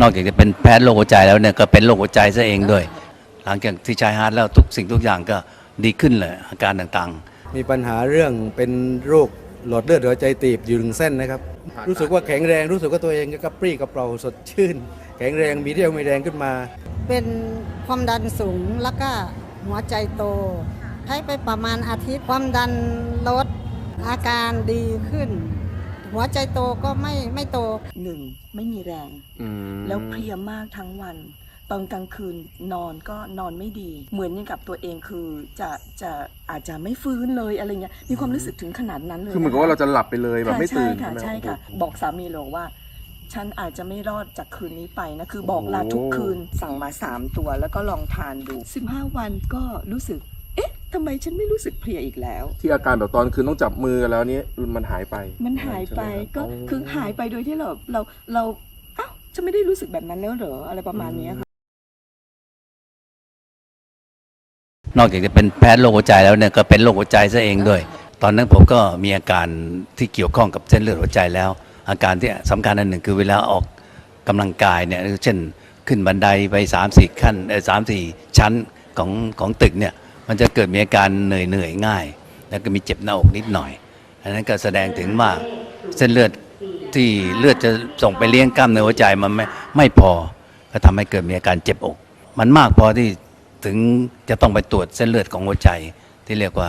นอกจากจะเป็นแพ้โรคหัวใจแล้วเนี่ยก็เป็นโรคหัวใจซะเองด้วย หลังจากที่ใช้ฮาร์ดแล้วทุกสิ่งทุกอย่างก็ดีขึ้นเลยอาการต่างๆ มีปัญหาเรื่องเป็นโรคหลอดเลือดหัวใจตีบอยู่หนึ่งเส้นนะครับ รู้สึกว่าแข็งแรงรู้สึกว่าตัวเองก็กระปรี้กระเปร่าสดชื่น แข็งแรงมีเรี่ยวมีแรงขึ้นมา เป็นความดันสูงแล้วก็หัวใจโตใช้ไปประมาณอาทิตย์ความดันลดอาการดีขึ้น หัวใจโตก็ไม่ไม่โตหนึ่งไม่มีแรงแล้วเพลียมากทั้งวัน ตอนกลางคืนนอนก็นอนไม่ดี เหมือนกับตัวเองคือจะจะอาจจะไม่ฟื้นเลยอะไรเงี้ยมีความรู้สึกถึงขนาดนั้นเลยคือเหมือนกับว่าเราจะหลับไปเลยแบบไม่ตื่นค่ะใช่ไหมใช่ค่ะบอกสามีเลยว่า ฉันอาจจะไม่รอดจากคืนนี้ไปนะ คือบอกลาทุกคืนสั่งมา 3 ตัวแล้วก็ลองทานดู 15 วันก็รู้สึกเอ๊ะ ทำไมฉันไม่รู้สึกเพลียอีกแล้ว ที่อาการแบบตอนคืนต้องจับมือกันแล้วนี้มันหายไปมันหายไปใช่หมครับก็อ๋อคือหายไปโดยที่เราเราเราเอ้าฉันไม่ได้รู้สึกแบบนั้นแล้วเหรออะไรประมาณเนี้ยค่ะ นอกจากจะเป็นแพ้โรคหัวใจแล้วเนี่ยก็เป็นโรคหัวใจซะเองด้วย ตอนนั้นผมก็มีอาการที่เกี่ยวข้องกับเส้นเลือดหัวใจแล้ว อาการที่สำคัญอันหนึ่งคือเวลาออกกำลังกายเนี่ยเช่นขึ้นบันไดไป3ามสี่ขั้นเออสามสี่ชั้นของของตึกเนี่ย มันจะเกิดมีอาการเหนื่อยเหนื่อยง่าย แล้วก็มีเจ็บหน้าอกนิดหน่อย อันนั้นก็แสดงถึงว่าเส้นเลือดที่เลือดจะส่งไปเลี้ยงกล้ามเนื้อหัวใจมันไม่ไม่พอก็ทำให้เกิดมีอาการเจ็บอก มันมากพอที่ถึงจะต้องไปตรวจเส้นเลือดของหัวใจ ที่เรียกว่า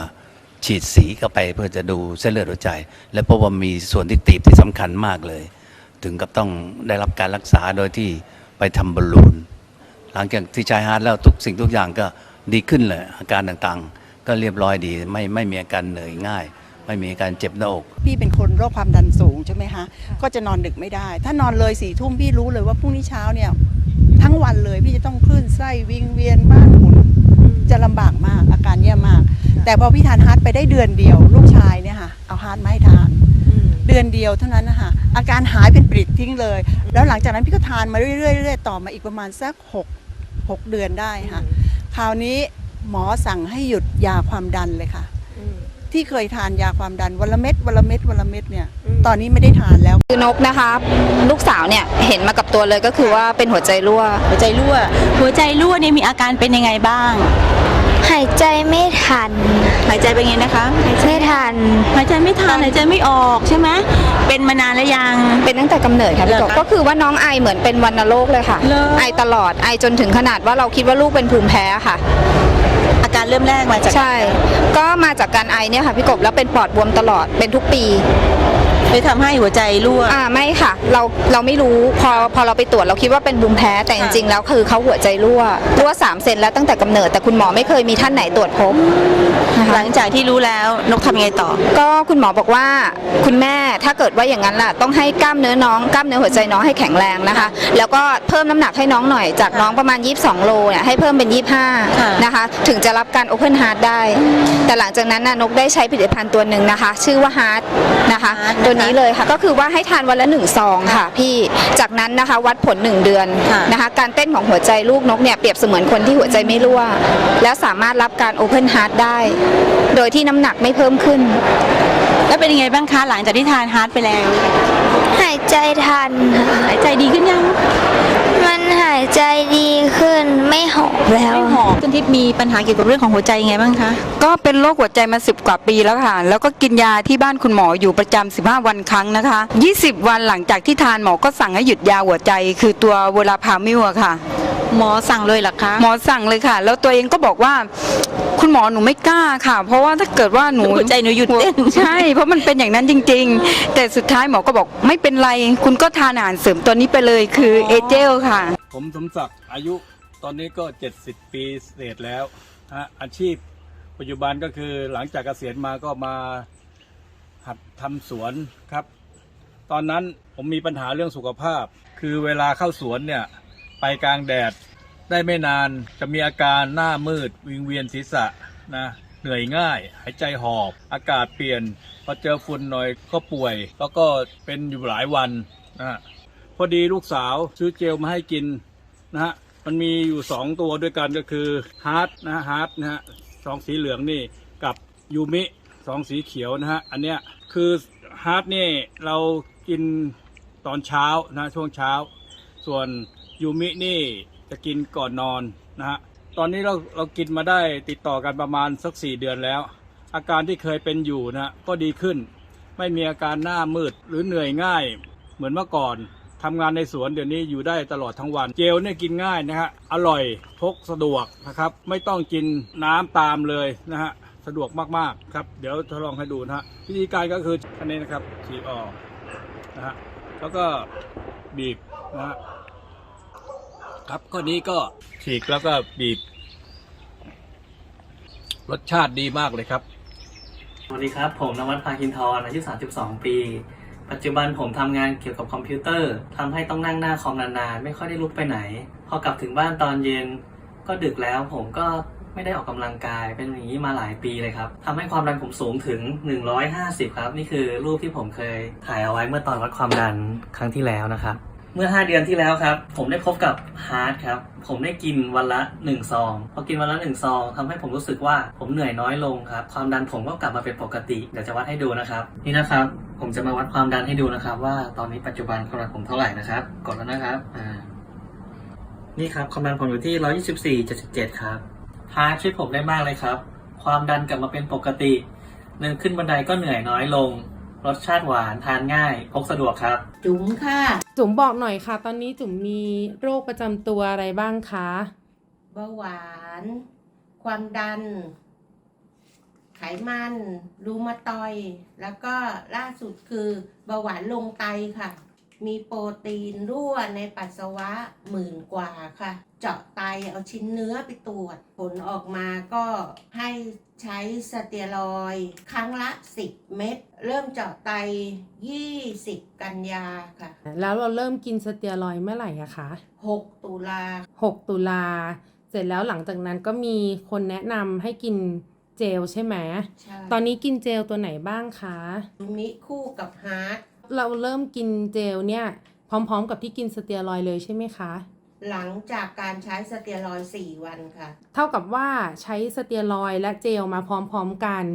ฉีดสีเข้าไปเพื่อจะดูเส้นเลือดหัวใจ และพบว่ามีส่วนที่ตีบที่สำคัญมากเลย ถึงกับต้องได้รับการรักษาโดยที่ไปทำบอลลูน หลังจากที่ใช้ฮาร์ดแล้วทุกสิ่งทุกอย่างก็ ดีขึ้นเลยอาการต่างๆ ก็เรียบร้อยดีไม่ไม่มีอาการเหนื่อยง่าย ไม่มีอาการเจ็บหน้าอก พี่เป็นคนโรคความดันสูงใช่ไหมคะก็จะนอนดึกไม่ได้ ถ้านอนเลยสี่ทุ่มพี่รู้เลยว่าพรุ่งนี้เช้าเนี่ยทั้งวันเลยพี่จะต้องคลื่นไส้วิงเวียนบ้านหมุนจะลำบากมากอาการแย่มาก แต่พอพี่ทานฮาร์ดไปได้เดือนเดียว ลูกชายเนี่ยค่ะเอาฮาร์ดมาให้ทานเดือนเดียวเท่านั้นนะคะอาการหายเป็นปริดทิ้งเลย แล้วหลังจากนั้นพี่ก็ทานมาเรื่อยๆเรื่อยๆต่อมาอีกประมาณสักหกหกเดือนได้ค่ะ คราวนี้หมอสั่งให้หยุดยาความดันเลยค่ะ ที่เคยทานยาความดันวันละเม็ดวันละเม็ดวันละเม็ดเนี่ย ตอนนี้ไม่ได้ทานแล้ว คือนกนะคะ ลูกสาวเนี่ยเห็นมากับตัวเลยก็คือว่าเป็นหัวใจรั่ว หัวใจรั่ว หัวใจรั่วเนี่ยมีอาการเป็นยังไงบ้าง หายใจไม่ทัน หายใจเป็นไงนะคะไม่ทัน หายใจไม่ทันหายใจไม่ออกใช่ไหมเป็นมานานแล้วยัง เป็นตั้งแต่กำเนิดค่ะพี่กบเหรอคะก็คือว่าน้องไอเหมือนเป็นวัณโรคเลยค่ะเหรอไอตลอดไอจนถึงขนาดว่าเราคิดว่าลูกเป็นภูมิแพ้ค่ะอาการเริ่มแรกมาจากใช่ ก็มาจากการไอเนี่ยค่ะพี่กบแล้วเป็นปอดบวมตลอดเป็นทุกปี ไปทำให้หัวใจรั่ว อ่าไม่ค่ะ เราเราไม่รู้พอพอเราไปตรวจเราคิดว่าเป็นบุมแพ้แต่จริงๆแล้วคือเขาหัวใจรั่วรั่ว3เซนแล้วตั้งแต่กำเนิดแต่คุณหมอไม่เคยมีท่านไหนตรวจพบนะคะ หลังจากที่รู้แล้วนกทำยังไงต่อ ก็คุณหมอบอกว่าคุณแม่ถ้าเกิดว่าอย่างนั้นล่ะต้องให้กล้ามเนื้อน้องกล้ามเนื้อหัวใจน้องให้แข็งแรงนะคะ แล้วก็เพิ่มน้ำหนักให้น้องหน่อยจากน้องประมาณ 22 โลเนี่ยให้เพิ่มเป็น ค่ะ 25 นะคะ ถึงจะรับการ Open Heart ได้ แต่หลังจากนั้นน่ะนกได้ใช้ผลิตภัณฑ์ตัวหนึ่งนะคะ ชื่อว่า Heart นะคะ Heart นะคะตัวนี้เลยค่ะ ก็คือว่าให้ทานวันละ1ซองค่ะ พี่จากนั้นนะคะวัดผล 1 เดือนค่ะนะคะ การเต้นของหัวใจลูกนกเนี่ยเปรียบเสมือนคนที่หัวใจไม่รั่ว แล้วสามารถรับการ Open Heart ได้ โดยที่น้ำหนักไม่เพิ่มขึ้น แล้วเป็นยังไงบ้างคะหลังจากที่ทานฮาร์ดไปแล้ว หายใจทันค่ะหายใจดีขึ้นยัง มันหายใจดีขึ้นไม่หอบแล้ว ไม่หอบคุณทิพย์มีปัญหาเกี่ยวกับเรื่องของหัวใจยังไงบ้างคะ ก็เป็นโรคหัวใจมาสิบกว่าปีแล้วค่ะ แล้วก็กินยาที่บ้านคุณหมออยู่ประจำ15 วันครั้งนะคะ 20 วันหลังจากที่ทานหมอก็สั่งให้หยุดยาหัวใจ คือตัวเวลาพามิวอะค่ะ หมอสั่งเลยเหรอคะ หมอสั่งเลยค่ะ แล้วตัวเองก็บอกว่า คุณหมอหนูไม่กล้าค่ะ เพราะว่าถ้าเกิดว่าหนูหัวใจหนูหยุดเต้นใช่ เพราะมันเป็นอย่างนั้นจริง ๆ แต่สุดท้ายหมอก็บอกไม่เป็นไร คุณก็ทานอาหารเสริมตัวนี้ไปเลยคือเอเจลค่ะ ผมสมศักดิ์อายุตอนนี้ก็ 70 ปีเศษแล้วฮะอาชีพปัจจุบันก็คือหลังจากเกษียณมาก็มาหัดทำสวนครับ ตอนนั้นผมมีปัญหาเรื่องสุขภาพ คือเวลาเข้าสวนเนี่ย ไปกลางแดดได้ไม่นานจะมีอาการหน้ามืด วิงเวียนศีรษะนะเหนื่อยง่าย หายใจหอบ อากาศเปลี่ยน พอเจอฝุ่นหน่อยก็ป่วย แล้วก็เป็นอยู่หลายวันนะพอดีลูกสาวซื้อเจลมาให้กินนะฮะมันมีอยู่สองตัวด้วยกันก็คือฮาร์ดนะฮะฮาร์ดนะฮะสองสีเหลืองนี่กับยูมิสองสีเขียวนะฮะอันเนี้ยคือฮาร์ดนี่เรากินตอนเช้านะช่วงเช้า ส่วน ยูมินี่จะกินก่อนนอนนะฮะตอนนี้เราเรากินมาได้ติดต่อกันประมาณสักสี่เดือนแล้ว อาการที่เคยเป็นอยู่นะก็ดีขึ้น ไม่มีอาการหน้ามืดหรือเหนื่อยง่าย เหมือนเมื่อก่อนทำงานในสวนเดี๋ยวนี้อยู่ได้ตลอดทั้งวัน เจลเนี่ยกินง่ายนะฮะอร่อยพกสะดวกนะครับ ไม่ต้องกินน้ำตามเลยนะฮะสะดวกมากๆครับ เดี๋ยวทดลองให้ดูนะฮะวิธีการก็คืออันนี้นะครับฉีกออกนะฮะแล้วก็บีบนะฮะ ครับข้อนี้ก็ฉีกแล้วก็บีบ รสชาติดีมากเลยครับ สวัสดีครับ ผมนวัดพาคินทรอายุ 32 ปี ปัจจุบันผมทำงานเกี่ยวกับคอมพิวเตอร์ทำให้ต้องนั่งหน้าคอมนานๆ ไม่ค่อยได้ลุกไปไหน พอกลับถึงบ้านตอนเย็น ก็ดึกแล้วผมก็ไม่ได้ออกกำลังกายเป็นอย่างนี้มาหลายปีเลยครับทำให้ความดันผมสูงถึง 150 ครับ นี่คือรูปที่ผมเคยถ่ายเอาไว้เมื่อตอนวัดความดันครั้งที่แล้วนะครับ เมื่อ 5 เดือนที่แล้วครับ ผมได้พบกับฮาร์ดครับ ผมได้กินวันละ 1 ซอง พอกินวันละ 1 ซองทำให้ผมรู้สึกว่าผมเหนื่อยน้อยลงครับ ความดันผมก็กลับมาเป็นปกติ เดี๋ยวจะวัดให้ดูนะครับ นี่นะครับ ผมจะมาวัดความดันให้ดูนะครับ ว่าตอนนี้ปัจจุบันความดันผมเท่าไหร่นะครับ กดแล้วนะครับ อ่า นี่ครับความดันผมอยู่ที่ 124.77 ครับฮาร์ดช่วยผมได้มากเลยครับ ความดันกลับมาเป็นปกติ เดินขึ้นบันไดก็เหนื่อยน้อยลง รสชาติหวานทานง่ายพกสะดวกครับ จุ๋มค่ะ จุ๋มบอกหน่อยค่ะ ตอนนี้จุ๋มมีโรคประจำตัวอะไรบ้างคะ เบาหวาน ความดัน ไขมัน รูมาตอยด์แล้วก็ล่าสุดคือเบาหวานลงไตค่ะ มีโปรตีนรั่วในปัสสาวะหมื่นกว่าค่ะ เจาะไตเอาชิ้นเนื้อไปตรวจ ผลออกมาก็ให้ใช้สเตียรอยด์ครั้งละ 10 เม็ดเริ่มเจาะไต 20 กันยาค่ะ แล้วเราเริ่มกินสเตียรอยด์เมื่อไหร่อะคะ 6 ตุลา 6 ตุลา เสร็จแล้วหลังจากนั้นก็มีคนแนะนำให้กินเจลใช่ไหมใช่ตอนนี้กินเจลตัวไหนบ้างคะ มิคู่กับฮาร์ด เราเริ่มกินเจลเนี่ย พร้อม ๆ กับที่กินสเตียรอยด์เลยใช่ไหมคะ หลังจากการใช้สเตียรอยด์4วันค่ะ เท่ากับว่าใช้สเตียรอยด์และเจลมาพร้อม ๆกัน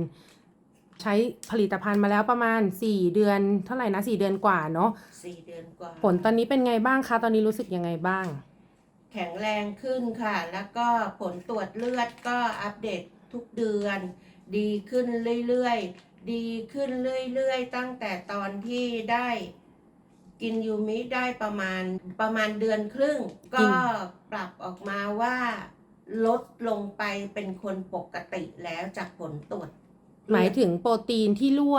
ใช้ผลิตภัณฑ์มาแล้วประมาณ 4 เดือนเท่าไหร่นะ4เดือนกว่าเนาะ4เดือนกว่า ผลตอนนี้เป็นไงบ้างคะ ตอนนี้รู้สึกยังไงบ้าง แข็งแรงขึ้นค่ะ แล้วก็ผลตรวจเลือดก็อัปเดตทุกเดือน ดีขึ้นเรื่อยๆ ดีขึ้นเรื่อยๆ ตั้งแต่ตอนที่ได้กินยูมิได้ประมาณประมาณเดือนครึ่ง ก็ปรับออกมาว่าลดลงไปเป็นคนปกติแล้วจากผลตรวจ หมายถึงโปรตีนที่รั่ว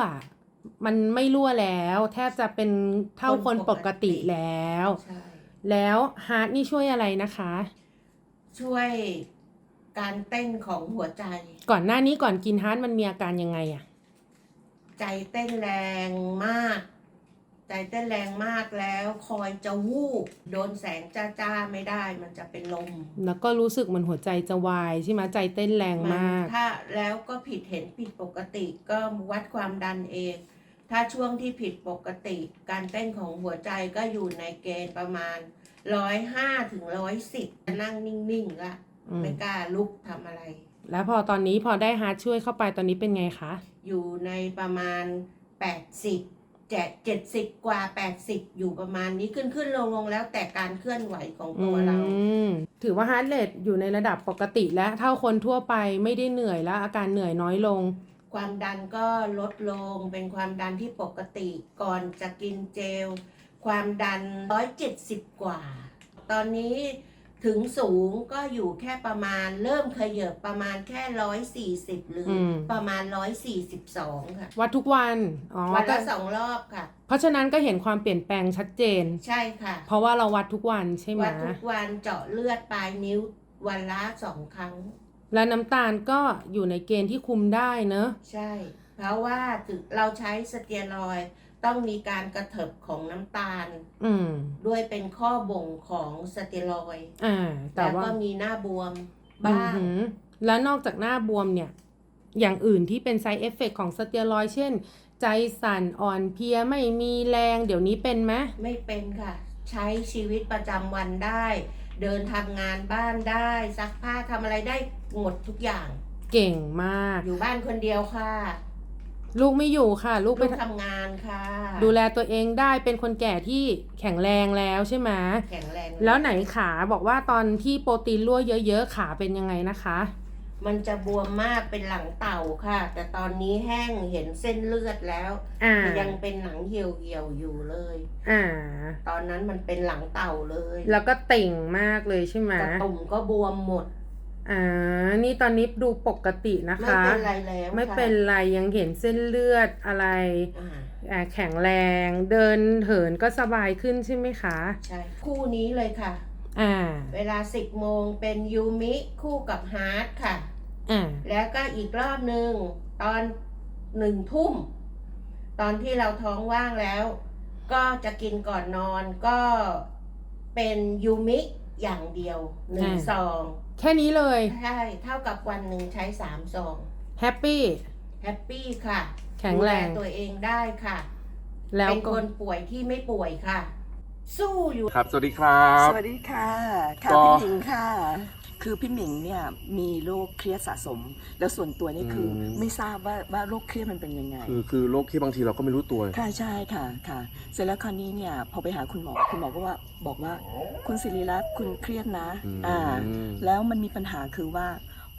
มันไม่รั่วแล้ว แทบจะเป็นเท่าคนปกติแล้วใช่แล้วฮาร์ดนี่ช่วยอะไรนะคะ ช่วยการเต้นของหัวใจ ก่อนหน้านี้ก่อนกินฮาร์ดมันมีอาการยังไงอะ ใจเต้นแรงมาก ใจเต้นแรงมากแล้ว คอยจะวูบโดนแสงจ้าๆไม่ได้ มันจะเป็นลมแล้วก็รู้สึกเหมันหัวใจจะวายใช่ไหมใจเต้นแรงมาก ถ้าแล้วก็ผิดเห็นผิดปกติก็วัดความดันเอง ถ้าช่วงที่ผิดปกติ การเต้นของหัวใจก็อยู่ในเกณฑ์ประมาณร้อยห้าถึงร้อยสิบนั่งนิ่งๆละอืม ไม่กล้าลุกทำอะไร แล้วพอตอนนี้พอได้ฮาร์ดช่วยเข้าไปตอนนี้เป็นไงคะ อยู่ในประมาณ 80เจ็ดเจ็ดสิบกว่า 80 อยู่ประมาณนี้ขึ้นขึ้นลงลงแล้วแต่การเคลื่อนไหวของอืตัวเรามถือว่าฮาร์ดเรทอยู่ในระดับปกติและเท่าคนทั่วไปไม่ได้เหนื่อยและอาการเหนื่อยน้อยลง ความดันก็ลดลงเป็นความดันที่ปกติก่อนจะกินเจล ความดัน 170 กว่า ตอนนี้ ถึงสูงก็อยู่แค่ประมาณ เริ่มขยับประมาณแค่140หรืออม ประมาณ142ค่ะวัดทุกวัน อ๋อวันก็ละสองรอบค่ะ เพราะฉะนั้นก็เห็นความเปลี่ยนแปลงชัดเจน ใช่ค่ะเพราะว่าเราวัดทุกวันใช่ไหมวัดทุกวันเจาะเลือดปลายนิ้ววันละสองครั้ง และน้ำตาลก็อยู่ในเกณฑ์ที่คุมได้เนอะ ใช่ เพราะว่าถึงเราใช้สเตียรอยด์ ต้องมีการกระเถิบของน้ำตาล อืม ด้วยเป็นข้อบ่งของสเตียรอยด์อ่า แต่แล้วว่าก็มีหน้าบวมอืบ้าองหือแล้วนอกจากหน้าบวมเนี่ย อย่างอื่นที่เป็นไซเอฟเฟกของสเตียรอยด์เช่น ใจสั่นอ่อนเพลียไม่มีแรง เดี๋ยวนี้เป็นไหมไม่เป็นค่ะ ใช้ชีวิตประจำวันได้ เดินทำงานบ้านได้ซักผ้าทำอะไรได้หมดทุกอย่าง เก่งมาก อยู่บ้านคนเดียวค่ะ ลูกไม่อยู่ค่ะ ลูกไปลูกทำงานค่ะ ดูแลตัวเองได้เป็นคนแก่ที่แข็งแรงแล้วใช่ไหมแข็งแรงแล้วไหนขาบอกว่าตอนที่โปรตีนรั่วเยอะ ๆ ขาเป็นยังไงนะคะ มันจะบวมมากเป็นหลังเต่าค่ะ แต่ตอนนี้แห้งเห็นเส้นเลือดแล้วอ่ายังเป็นหนังเหี่ยวเหี่ยวๆอยู่เลย อ่า ตอนนั้นมันเป็นหลังเต่าเลย แล้วก็เต่งมากเลยใช่ไหมกระตุ่มก็บวมหมด อ่า นี่ตอนนี้ดูปกตินะไม่คะเป็นไรแล้วไม่ค่ะเป็นไรยังเห็นเส้นเลือดอะไรอ่าอ่าแข็งแรง เดินเหินก็สบายขึ้นใช่ไหมคะ ใช่คู่นี้เลยค่ะ อ่า เวลาสิบโมงเป็นยูมิคู่กับฮาร์ดค่ะ อ่า แล้วก็อีกรอบหนึ่งตอนหนึ่งทุ่ม ตอนที่เราท้องว่างแล้ว ก็จะกินก่อนนอนก็เป็นยูมิอย่างเดียวหนึ่งอ่า ซอง แค่นี้เลยใช่เท่ากับวันหนึ่งใช้สามซองแฮปปี้ แฮปปี้ค่ะแข็งแรง ดูลตัวเองได้ค่ะ แล้วเป็นก็คนป่วยที่ไม่ป่วยค่ะ สู้อยู่ ครับ สวัสดีครับ สวัสดีค่ะ ค่ะก็ พี่หมิงค่ะ คือพี่หมิงเนี่ยมีโรคเครียดสะสม แล้วส่วนตัวนี่คืออม ไม่ทราบว่าว่าโรคเครียดมันเป็นยังไง คือคือโรคที่บางทีเราก็ไม่รู้ตัว ค่ะใช่ค่ะค่ะ เสร็จแล้วคราวนี้เนี่ยพอไปหาคุณหมอคุณหมอก็ว่าบอกว่าคุณศิริรัตน์คุณเครียดนะอืมอ่าแล้วมันมีปัญหาคือว่า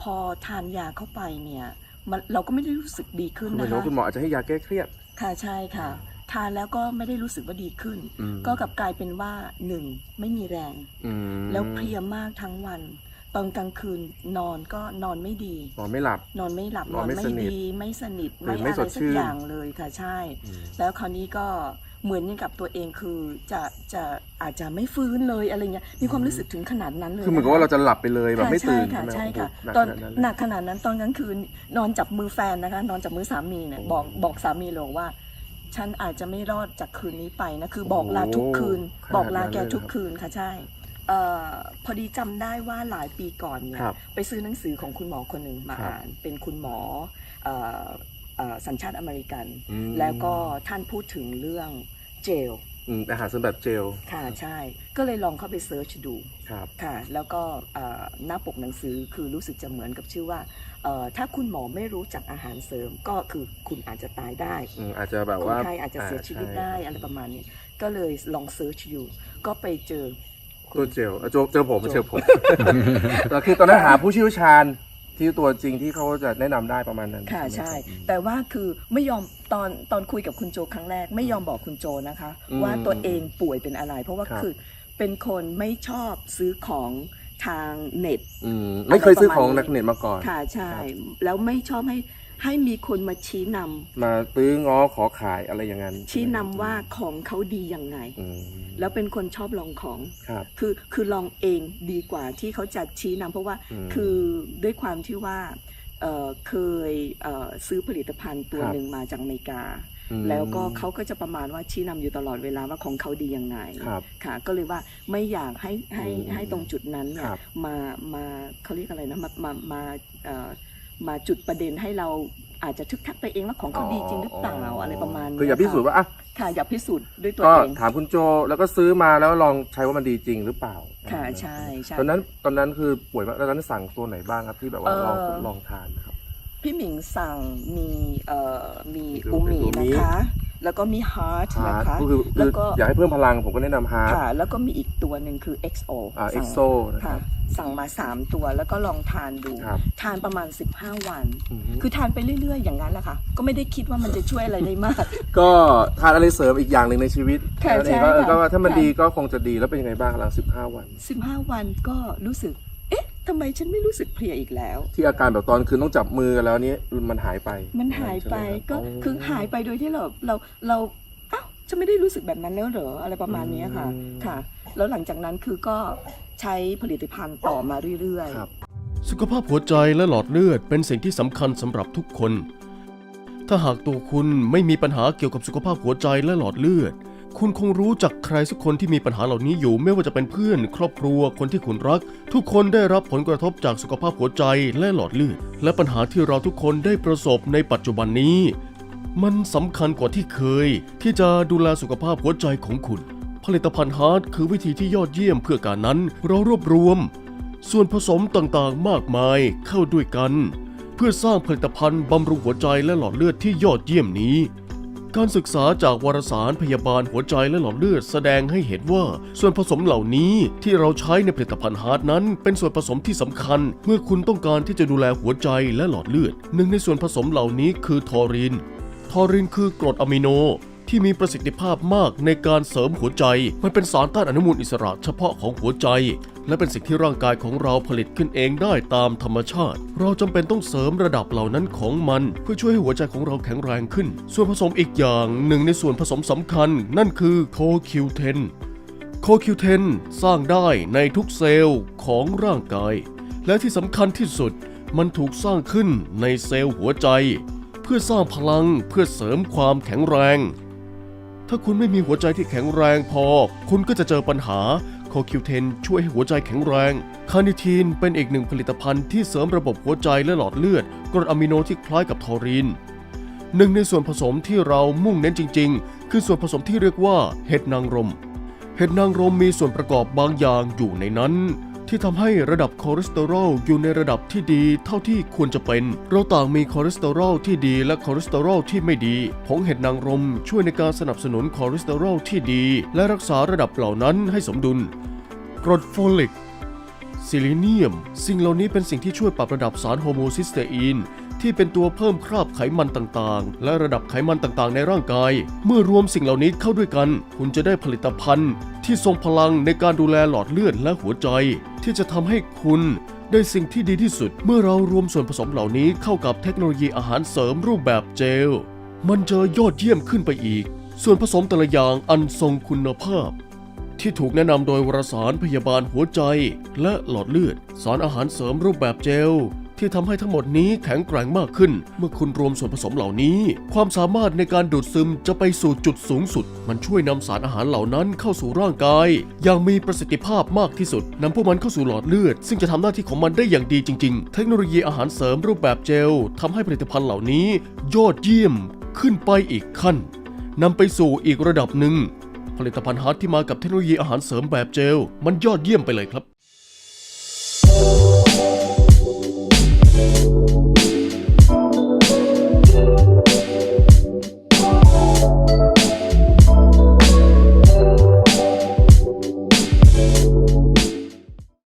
พอทานยาเข้าไปเนี่ยมันเราก็ไม่ได้รู้สึกดีขึ้นคือไม่นะรู้คะคุณหมออาจจะให้ยาแก้เครียด ค่ะใช่ค่ะ ทานแล้วก็ไม่ได้รู้สึกว่าดีขึ้น อืม ก็กลับกลายเป็นว่าหนึ่งไม่มีแรง อืมแล้วเพลียมากทั้งวัน ตอนกลางคืนนอนก็นอนไม่ดี นอนไม่หลับ นอนไม่หลับนอนไม่สนิทดี ไม่สนิทตื่ไม่นไม่อะไรสดสัชื่กนอย่างเลยค่ะใช่ แล้วคราวนี้ก็เหมือนกับตัวเองคือจะจะอาจจะไม่ฟื้นเลยอะไรเงี้ยมีความรู้สึกถึงขนาดนั้นเลยคือเหมือนกับว่าเราจะหลับไปเลยแบบค่ะไม่ตื่นใช่ค่ะไหมใช่ค่ะโอ้โหตอนหนักหขนันาดนั้นเลยกขนาดนั้นตอนกลางคืนนอนจับมือแฟนนะคะ นอนจับมือสามีเนี่ยบอกบอกสามีเลยว่าฉันอาจจะไม่รอดจากคืนนี้ไปนะคือบอกลาทุกคืนโอ้โหบอกลาแกขนาดนั้นเลยทุกคืนค่ะใช่เอ่อพอดีจำได้ว่าหลายปีก่อนเนี่ยครับไปซื้อหนังสือของคุณหมอคนหนึ่งมาครับอ่าน เป็นคุณหมอเอ่อเอ่อสัญชาติอเมริกันอืมแล้วก็ท่านพูดถึงเรื่องเจลอืมอาหารเสริมแบบเจล ค่ะใช่ ก็เลยลองเข้าไปเซิร์ชดู ครับ ค่ะ แล้วก็เอ่อหน้าปกหนังสือคือรู้สึกจะเหมือนกับชื่อว่าเอ่อถ้าคุณหมอไม่รู้จักอาหารเสริมก็คือคุณอาจจะตายได้อืมอาจจะแบบคนว่าไข้อาจจะเสียชีวิตได้อะไรประมาณนี้ ก็เลยลองเซิร์ชอยู่ ก็ไปเจอ ตัวเจลเออเจอเจอผมเจอผม แต่คือตอนนั้นหาผู้เชี่ยวชาญที่ตัวจริงที่เขาจะแนะนำได้ประมาณนั้นค่ะไหมใช่รับแต่ว่าคือไม่ยอมตอนตอนคุยกับคุณโจครั้งแรก ไม่ยอมบอกคุณโจนะคะอืมว่าตัวเองป่วยเป็นอะไร เพราะว่าครับคือเป็นคนไม่ชอบซื้อของทางเน็ตอืมไม่เคยซื้อของนักเน็ตมาก่อน ค่ะใช่ แล้วไม่ชอบให้ ให้มีคนมาชี้นำมาตื้อง้อขอขายอะไรอย่างนั้นชี้นำว่าของเขาดียังไง อืมแล้วเป็นคนชอบลองของ ครับ คือคือลองเองดีกว่าที่เขาจะชี้นำเพราะว่าอืมคือด้วยความที่ว่าเอ่อเคยเอ่อซื้อผลิตภัณฑ์ตัวครับ หนึ่งมาจากอเมริกา อืมแล้วก็เขาก็จะประมาณว่าชี้นำอยู่ตลอดเวลาว่าของเขาดียังไงครับ ค่ะ ก็เลยว่าไม่อยากให้ให้อืมให้ตรงจุดนั้นเนี่คยรับ มามาเขาเรียกอะไรนะมามามาเอ่อ มาจุดประเด็นให้เราอาจจะทึกทักไปเองว่าของเขาดีจริงหรือเปล่าอะไรประมาณนี้คืออย่าพิสูจน์ว่าอะค่ะอยากพิสูจน์ด้วยตัวก็เองถามคุณโจแล้วก็ซื้อมาแล้วลองใช้ว่ามันดีจริงหรือเปล่า ค่ะใช่ใช่ตอนนั้นตอนนั้นคือป่วยมากตอนนั้นสั่งตัวไหนบ้างครับที่แบบว่าเอ่อลองทดลองทานนะครับ พี่หมิงสั่งมีเอ่อมีคืออูมิเป็นอูมินะคะ แล้วก็มีฮาร์ทฮานะร์ดคะ ก็คือแล้วก็ อยากให้เพิ่มพลังผมก็แนะนำฮาร์ด ค่ะ แล้วก็มีอีกตัวหนึ่งคือ XO อ่า สั่ง EXO นะคค่ะรับสั่งมา 3 ตัวแล้วก็ลองทานดู ครับทานประมาณ 15 วัน อือฮึคือทานไปเรื่อยๆ อย่างนั้นแหละค่ะ ก็ไม่ได้คิดว่ามันจะช่วยอะไรได้มาก ก็ทานอะไรเสริมอีกอย่างหนึ่งในชีวิตค่ะนั่นเองใช่ก็เออค่ะก็ว่าถ้ามันค่ะดีก็คงจะดีแล้วเป็นยังไงบ้างหลัง15 วัน 15 วันก็รู้สึกเอ๊ะ ทำไมฉันไม่รู้สึกเพลียอีกแล้ว ที่อาการแบบตอนคืนต้องจับมือกันแล้วนี้มันหายไป มันหายไปใช่หมครับก็คือหายไปโดยที่เราเราเราเอ้าจะไม่ได้รู้สึกแบบนั้นแล้วเหรออะไรประมาณนี้ค่ะอืมค่ะ แล้วหลังจากนั้นคือก็ใช้ผลิตภัณฑ์ต่อมาเรื่อยครับสุขภาพหัวใจและหลอดเลือดเป็นสิ่งที่สำคัญสำหรับทุกคน ถ้าหากตัวคุณไม่มีปัญหาเกี่ยวกับสุขภาพหัวใจและหลอดเลือด คุณคงรู้จักใครสักคนที่มีปัญหาเหล่านี้อยู่ไม่ว่าจะเป็นเพื่อน ครอบครัวคนที่คุณรัก ทุกคนได้รับผลกระทบจากสุขภาพหัวใจและหลอดเลือดและปัญหาที่เราทุกคนได้ประสบในปัจจุบันนี้ มันสำคัญกว่าที่เคย ที่จะดูแลสุขภาพหัวใจของคุณ ผลิตภัณฑ์ฮาร์ดคือวิธีที่ยอดเยี่ยมเพื่อการนั้น เรารวบรวม ส่วนผสมต่างๆ มากมายเข้าด้วยกัน เพื่อสร้างผลิตภัณฑ์บำรุงหัวใจและหลอดเลือดที่ยอดเยี่ยมนี้ การศึกษาจากวารสารพยาบาลหัวใจและหลอดเลือดแสดงให้เห็นว่า ส่วนผสมเหล่านี้ที่เราใช้ในผลิตภัณฑ์ฮาร์ดนั้น เป็นส่วนผสมที่สำคัญ เมื่อคุณต้องการที่จะดูแลหัวใจและหลอดเลือด หนึ่งในส่วนผสมเหล่านี้คือทอริน ทอรินคือกรดอะมิโนที่มีประสิทธิภาพมากในการเสริมหัวใจ มันเป็นสารต้านอนุมูลอิสระเฉพาะของหัวใจ และเป็นสิ่งที่ร่างกายของเราผลิตขึ้นเองได้ตามธรรมชาติ เราจำเป็นต้องเสริมระดับเหล่านั้นของมัน เพื่อช่วยให้หัวใจของเราแข็งแรงขึ้น ส่วนผสมอีกอย่างหนึ่งในส่วนผสมสำคัญ นั่นคือโคคิวเทนโคคิวเทนสร้างได้ในทุกเซลล์ของร่างกาย และที่สำคัญที่สุดมันถูกสร้างขึ้นในเซลล์หัวใจ เพื่อสร้างพลังเพื่อเสริมความแข็งแรง ถ้าคุณไม่มีหัวใจที่แข็งแรงพอ คุณก็จะเจอปัญหา โคคิวเทนช่วยให้หัวใจแข็งแรง คาเนิทีนเป็นอีกหนึ่งผลิตภัณฑ์ที่เสริมระบบหัวใจและหลอดเลือดกรดอะมิโนที่คล้ายกับทอรินหนึ่งในส่วนผสมที่เรามุ่งเน้นจริง ๆ คือส่วนผสมที่เรียกว่าเห็ดนางรม เห็ดนางรมมีส่วนประกอบบางอย่างอยู่ในนั้น ที่ทำให้ระดับคอเลสเตอรอลอยู่ในระดับที่ดีเท่าที่ควรจะเป็น เราต่างมีคอเลสเตอรอลที่ดีและคอเลสเตอรอลที่ไม่ดี ผงเห็ดนางรมช่วยในการสนับสนุนคอเลสเตอรอลที่ดี และรักษาระดับเหล่านั้นให้สมดุล กรดโฟลิกซิลิเนียม สิ่งเหล่านี้เป็นสิ่งที่ช่วยปรับระดับสารโฮโมซิสเตอีนที่เป็นตัวเพิ่มคราบไขมันต่างๆ และระดับไขมันต่างๆ ในร่างกาย เมื่อรวมสิ่งเหล่านี้เข้าด้วยกัน คุณจะได้ผลิตภัณฑ์ที่ทรงพลังในการดูแลหลอดเลือดและหัวใจ ที่จะทำให้คุณได้สิ่งที่ดีที่สุด เมื่อเรารวมส่วนผสมเหล่านี้เข้ากับเทคโนโลยีอาหารเสริมรูปแบบเจล มันจะยอดเยี่ยมขึ้นไปอีก ส่วนผสมแต่ละอย่างอันทรงคุณภาพ ที่ถูกแนะนำโดยวารสารพยาบาลหัวใจ และหลอดเลือด สารอาหารเสริมรูปแบบเจล ที่ทำให้ทั้งหมดนี้แข็งแกร่งมากขึ้น เมื่อคุณรวมส่วนผสมเหล่านี้ ความสามารถในการดูดซึมจะไปสู่จุดสูงสุด มันช่วยนำสารอาหารเหล่านั้นเข้าสู่ร่างกาย อย่างมีประสิทธิภาพมากที่สุดนำพวกมันเข้าสู่หลอดเลือด ซึ่งจะทำหน้าที่ของมันได้อย่างดีจริง ๆ เทคโนโลยีอาหารเสริมรูปแบบเจลทำให้ผลิตภัณฑ์เหล่านี้ ยอดเยี่ยมขึ้นไปอีกขั้นนำไปสู่อีกระดับหนึ่ง ผลิตภัณฑ์ฮาร์ดที่มากับเทคโนโลยีอาหารเสริมแบบเจล มันยอดเยี่ยมไปเลยครับ